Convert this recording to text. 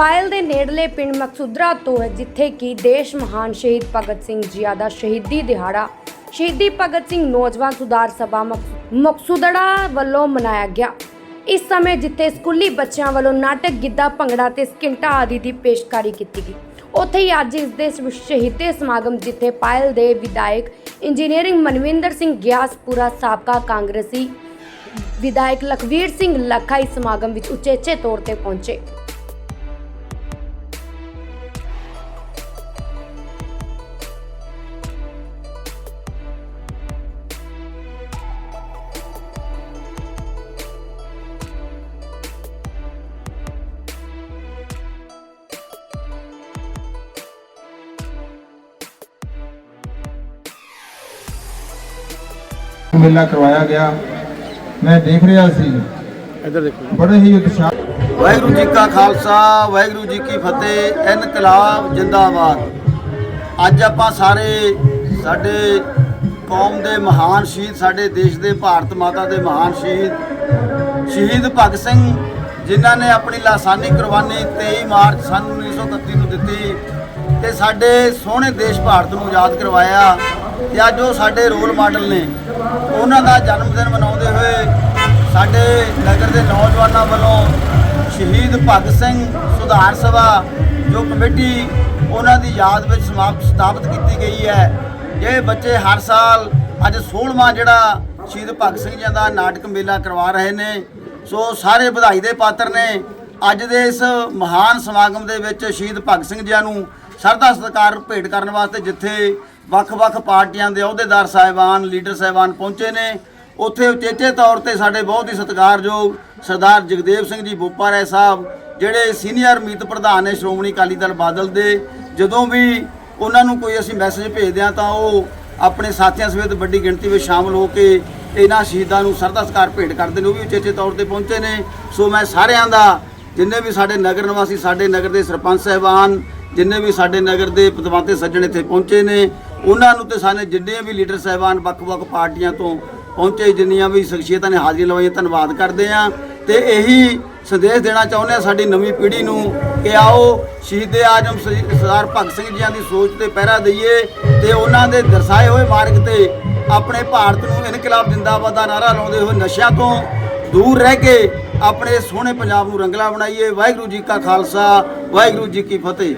ਪਾਇਲ ਦੇ ਨੇੜਲੇ ਪਿੰਡ ਮਕਸੂਦਰਾ ਤੋਂ ਹੈ, ਜਿੱਥੇ ਕਿ ਦੇਸ਼ ਮਹਾਨ ਸ਼ਹੀਦ ਭਗਤ ਸਿੰਘ ਜੀਆ ਦਾ ਸ਼ਹੀਦੀ ਦਿਹਾੜਾ, ਸ਼ਹੀਦੀ ਭਗਤ ਸਿੰਘ ਨੌਜਵਾਨ ਸੁਧਾਰ ਸਭਾ ਮਕ- ਮਕਸੂਦੜਾ ਵੱਲੋਂ ਮਨਾਇਆ ਗਿਆ। ਇਸ ਸਮੇਂ ਜਿੱਥੇ ਸਕੂਲੀ ਬੱਚਿਆਂ ਵੱਲੋਂ ਨਾਟਕ, ਗਿੱਧਾ, ਭੰਗੜਾ ਤੇ ਸਕਿੰਟਾ ਆਦਿ ਦੀ ਪੇਸ਼ਕਾਰੀ ਕੀਤੀ ਗਈ। ਉੱਥੇ ਹੀ ਅੱਜ ਇਸ ਦੇ ਸ- ਸਮਾਗਮ, ਜਿੱਥੇ ਪਾਇਲ ਦੇ ਵਿਧਾਇਕ ਇੰਜੀਨੀਅਰਿੰਗ ਮਨਵਿੰਦਰ ਸਿੰਘ ਗਿਆਸਪੁਰਾ ਸਾਬਕਾ ਕਾਂਗਰਸੀ ਵਿਧਾਇਕ ਲਖਵੀਰ ਸਿੰਘ ਲੱਖਾ ਇਸ ਸਮਾਗਮ ਵਿੱਚ ਉਚੇਚੇ ਤੌਰ ਤੇ ਪਹੁੰਚੇ। ਮੇਲਾ ਕਰਵਾਇਆ ਗਿਆ। ਮੈਂ ਦੇਖ ਰਿਹਾ ਸੀ। ਇੱਧਰ ਦੇਖੋ ਬੜੇ ਹੀ ਉਤਸ਼ਾਹ ਵਾਹਿਗੁਰੂ ਜੀ ਕਾ ਖਾਲਸਾ ਵਾਹਿਗੁਰੂ ਜੀ ਕੀ ਫਤਿਹ। ਇਨਕਲਾਬ ਜਿੰਦਾਬਾਦ। ਅੱਜ ਆਪਾਂ ਸਾਰੇ ਸਾਡੇ ਕੌਮ ਦੇ ਮਹਾਨ ਸ਼ਹੀਦ ਸਾਡੇ ਦੇਸ਼ ਦੇ ਭਾਰਤ ਮਾਤਾ ਦੇ ਮਹਾਨ ਸ਼ਹੀਦ ਸ਼ਹੀਦ ਭਗਤ ਸਿੰਘ ਜਿਨ੍ਹਾਂ ਨੇ ਆਪਣੀ ਲਾਸਾਨੀ ਕੁਰਬਾਨੀ 23 ਮਾਰਚ ਸਨ 1931 ਨੂੰ ਦਿੱਤੀ ਤੇ ਸਾਡੇ ਸੋਹਣੇ ਦੇਸ਼ ਭਾਰਤ ਨੂੰ ਆਜ਼ਾਦ ਕਰਵਾਇਆ। ਤੇ ਅੱਜ ਉਹ ਸਾਡੇ ਰੋਲ ਮਾਡਲ ਨੇ। ਉਹਨਾਂ ਦਾ ਜਨਮ ਦਿਨ ਮਨਾਉਂਦੇ ਹੋਏ ਸਾਡੇ ਨਗਰ ਦੇ ਨੌਜਵਾਨਾਂ ਵੱਲੋਂ ਸ਼ਹੀਦ ਭਗਤ ਸਿੰਘ ਸੁਧਾਰ ਸਭਾ, ਜੋ ਕਮੇਟੀ ਉਹਨਾਂ ਦੀ ਯਾਦ ਵਿੱਚ ਸਮਾਪਤ ਸਥਾਪਿਤ ਕੀਤੀ ਗਈ ਹੈ। ਇਹ ਬੱਚੇ ਹਰ ਸਾਲ ਅੱਜ 16ਵਾਂ ਜਿਹੜਾ ਸ਼ਹੀਦ ਭਗਤ ਸਿੰਘ ਜੀ ਦਾ ਨਾਟਕ ਮੇਲਾ ਕਰਵਾ ਰਹੇ ਨੇ। ਸੋ ਸਾਰੇ ਵਧਾਈ ਦੇ ਪਾਤਰ ਨੇ। ਅੱਜ ਦੇ ਇਸ ਮਹਾਨ ਸਮਾਗਮ ਦੇ ਵਿੱਚ ਸ਼ਹੀਦ ਭਗਤ ਸਿੰਘ ਜੀ ਨੂੰ ਸਰਦਾ ਸਤਿਕਾਰ ਭੇਟ ਕਰਨ ਵਾਸਤੇ ਜਿੱਥੇ ਵੱਖ-ਵੱਖ ਪਾਰਟੀਆਂ ਦੇ ਅਹੁਦੇਦਾਰ ਸਾਹਿਬਾਨ, ਲੀਡਰ ਸਾਹਿਬਾਨ ਪਹੁੰਚੇ ਨੇ, ਉੱਥੇ ਉਚੇਚੇ ਤੌਰ ਤੇ ਸਾਡੇ ਬਹੁਤ ਹੀ ਸਤਿਕਾਰਯੋਗ ਸਰਦਾਰ ਜਗਦੇਵ ਸਿੰਘ ਜੀ ਬੋਪਾ ਰਾਏ ਸਾਹਿਬ, ਜਿਹੜੇ ਸੀਨੀਅਰ ਮੀਤ ਪ੍ਰਧਾਨ ਨੇ ਸ਼੍ਰੋਮਣੀ ਅਕਾਲੀ ਦਲ ਬਾਦਲ ਦੇ, ਜਦੋਂ ਵੀ ਉਹਨਾਂ ਨੂੰ ਕੋਈ ਅਸੀਂ ਮੈਸੇਜ ਭੇਜਦੇ ਹਾਂ ਤਾਂ ਉਹ ਆਪਣੇ ਸਾਥੀਆਂ ਸਮੇਤ ਵੱਡੀ ਗਿਣਤੀ ਵਿੱਚ ਸ਼ਾਮਲ ਹੋ ਕੇ ਇਹਨਾਂ ਸ਼ਹੀਦਾਂ ਨੂੰ ਸਰਦਾ ਸਤਿਕਾਰ ਭੇਟ ਕਰਦੇ ਨੇ, ਉਹ ਵੀ ਉਚੇਚੇ ਤੌਰ ਤੇ ਪਹੁੰਚੇ ਨੇ। ਸੋ ਮੈਂ ਸਾਰਿਆਂ ਦਾ, ਜਿੰਨੇ ਵੀ ਸਾਡੇ ਨਗਰ ਨਿਵਾਸੀ, ਸਾਡੇ ਨਗਰ ਦੇ ਸਰਪੰਚ ਸਾਹਿਬਾਨ ਜਿੰਨੇ ਵੀ ਸਾਡੇ ਨਗਰ ਦੇ ਪਤਵੰਤੇ ਸੱਜਣ ਇੱਥੇ ਪਹੁੰਚੇ ਨੇ, ਉਹਨਾਂ ਨੂੰ ਤੇ ਸਾਨੇ ਜਿੰਨੇ ਵੀ ਲੀਡਰ ਸਾਹਿਬਾਨ ਵੱਖ-ਵੱਖ ਪਾਰਟੀਆਂ ਤੋਂ ਪਹੁੰਚੇ, ਜਿੰਨੀਆਂ ਵੀ ਸ਼ਖਸੀਅਤਾਂ ਨੇ ਹਾਜ਼ਰੀ ਲਵਾਈ ਧੰਨਵਾਦ ਕਰਦੇ ਆ ਤੇ ਇਹੀ ਸੰਦੇਸ਼ ਦੇਣਾ ਚਾਹੁੰਦੇ ਆ ਸਾਡੀ ਨਵੀਂ ਪੀੜ੍ਹੀ ਨੂੰ ਕਿ ਆਓ, ਸ਼ਹੀਦੇ ਆਜਮ ਸ- ਸਰਦਾਰ ਭਗਤ ਸਿੰਘ ਜੀਆਂ ਦੀ ਸੋਚ ਤੇ ਪਹਿਰਾ ਦਈਏ ਤੇ ਉਹਨਾਂ ਦੇ ਦਰਸਾਏ ਹੋਏ ਮਾਰਗ ਤੇ ਆਪਣੇ ਭਾਰਤ ਨੂੰ ਇਨਕਲਾਬ ਜਿੰਦਾਬਾਦ ਦਾ ਨਾਰਾ ਲਾਉਂਦੇ ਹੋਏ ਨਸ਼ਿਆਂ ਤੋਂ ਦੂਰ ਰਹਿ ਕੇ ਆਪਣੇ ਸੋਹਣੇ ਪੰਜਾਬ ਨੂੰ ਰੰਗਲਾ ਬਣਾਈਏ। ਵਾਹਿਗੁਰੂ ਜੀ ਕਾ ਖਾਲਸਾ, ਵਾਹਿਗੁਰੂ ਜੀ ਕੀ ਫਤਿਹ।